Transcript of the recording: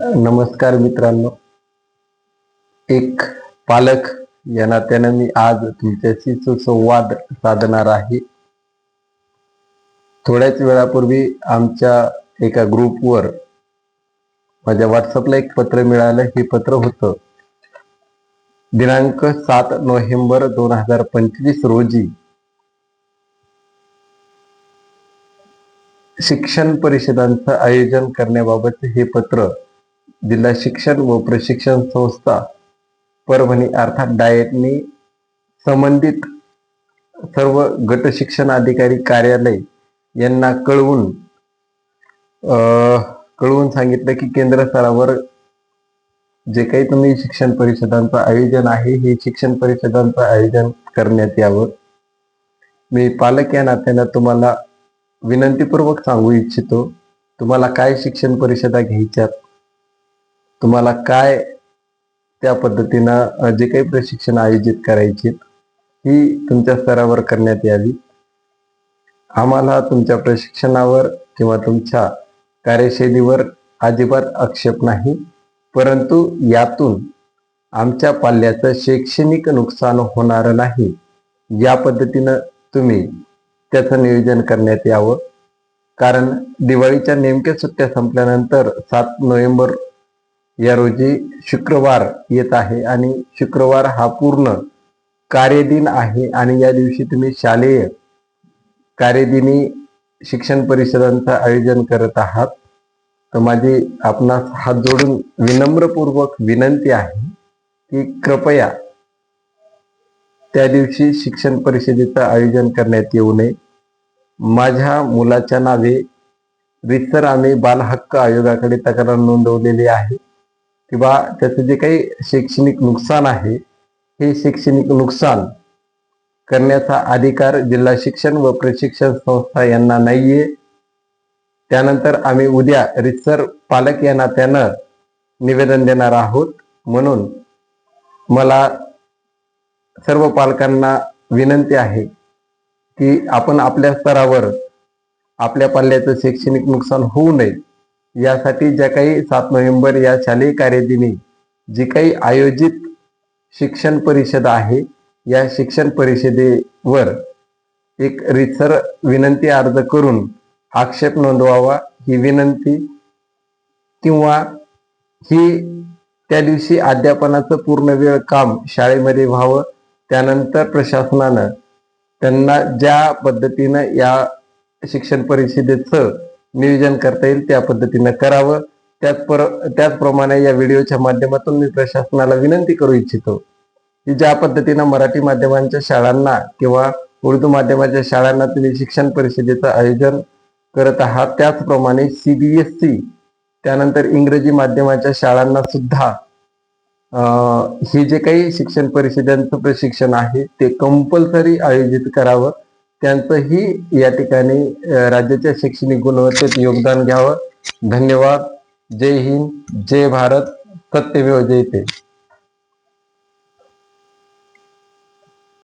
नमस्कार मित्रांनो. एक पालक या नात्यानं मी आज तुमच्याशी सुसंवाद साधणार आहे. थोड्याच वेळापूर्वी आमच्या एका ग्रुपवर माझ्या व्हॉट्सअपला एक पत्र मिळालं. हे पत्र होतं दिनांक सात नोव्हेंबर दोन हजार पंचवीस रोजी शिक्षण परिषदांचं आयोजन करण्याबाबत हे पत्र जिल्हा शिक्षण व प्रशिक्षण संस्था परभणी अर्थात डायटनी संबंधित सर्व गट शिक्षण अधिकारी कार्यालय यांना कळवून अं, कळवून सांगितलं की केंद्र स्तरावर जे काही तुम्ही शिक्षण परिषदांचं आयोजन आहे हे शिक्षण परिषदांचं आयोजन करण्यात यावं. मी पालक या नात्यानं तुम्हाला विनंतीपूर्वक सांगू इच्छितो तुम्हाला काय शिक्षण परिषदा घ्यायच्यात? तुम्हाला काय त्या पद्धतीनं जे काही प्रशिक्षण आयोजित करायचे ही तुमच्या स्तरावर करण्यात यावी. आम्हाला तुमच्या प्रशिक्षणावर किंवा तुमच्या कार्यशैलीवर अजिबात आक्षेप नाही परंतु यातून आमच्या पाल्याचं शैक्षणिक नुकसान होणार नाही या पद्धतीनं तुम्ही त्याचं नियोजन करण्यात यावं. कारण दिवाळीच्या नेमक्या सुट्ट्या संपल्यानंतर सात नोव्हेंबर या रोजी शुक्रवार येत आहे आणि शुक्रवार हा पूर्ण कार्यदिन आहे आणि या दिवशी तुम्ही शालेय कार्यदिनी शिक्षण परिषदांचं आयोजन करत आहात. तर माझी आपणास हात जोडून विनम्रपूर्वक विनंती आहे की कृपया त्या दिवशी शिक्षण परिषदेचं आयोजन करण्यात येऊ नये. माझ्या मुलाच्या नावे रितसर आम्ही बालहक्क आयोगाकडे तक्रार नोंदवलेली आहे. किंवा त्याचं जे काही शैक्षणिक नुकसान आहे हे शैक्षणिक नुकसान करण्याचा अधिकार जिल्हा शिक्षण व प्रशिक्षण संस्था यांना नाहीये. त्यानंतर आम्ही उद्या रितसर पालक या नात्यानं निवेदन देणार आहोत. म्हणून मला सर्व पालकांना विनंती आहे की आपण आपल्या स्तरावर आपल्या पाल्याचं शैक्षणिक नुकसान होऊ नये. यासाठी ज्या काही सात नोव्हेंबर या शालेय कार्यदिनी जी काही आयोजित शिक्षण परिषद आहे या शिक्षण परिषदेवर एक रितसर विनंती अर्ज करून आक्षेप नोंदवावा. ही विनंती किंवा ही त्या दिवशी अध्यापनाचं पूर्ण वेळ काम शाळेमध्ये व्हावं त्यानंतर प्रशासनानं त्यांना ज्या पद्धतीनं या शिक्षण परिषदेचं नियोजन करता येईल त्या पद्धतीनं करावं. त्याच पर त्याचप्रमाणे या व्हिडिओच्या माध्यमातून मी प्रशासनाला विनंती करू इच्छितो की ज्या पद्धतीनं मराठी माध्यमांच्या शाळांना किंवा उर्दू माध्यमाच्या शाळांना तुम्ही शिक्षण परिषदेचं आयोजन करत आहात त्याचप्रमाणे सीबीएसई त्यानंतर इंग्रजी माध्यमाच्या शाळांना सुद्धा हे जे काही शिक्षण परिषदांचं प्रशिक्षण आहे ते कंपल्सरी आयोजित करावं. त्यांचंही या ठिकाणी राज्याच्या शैक्षणिक गुणवत्तेत योगदान घ्यावं. धन्यवाद. जय हिंद. जय भारत. सत्यमेव जयते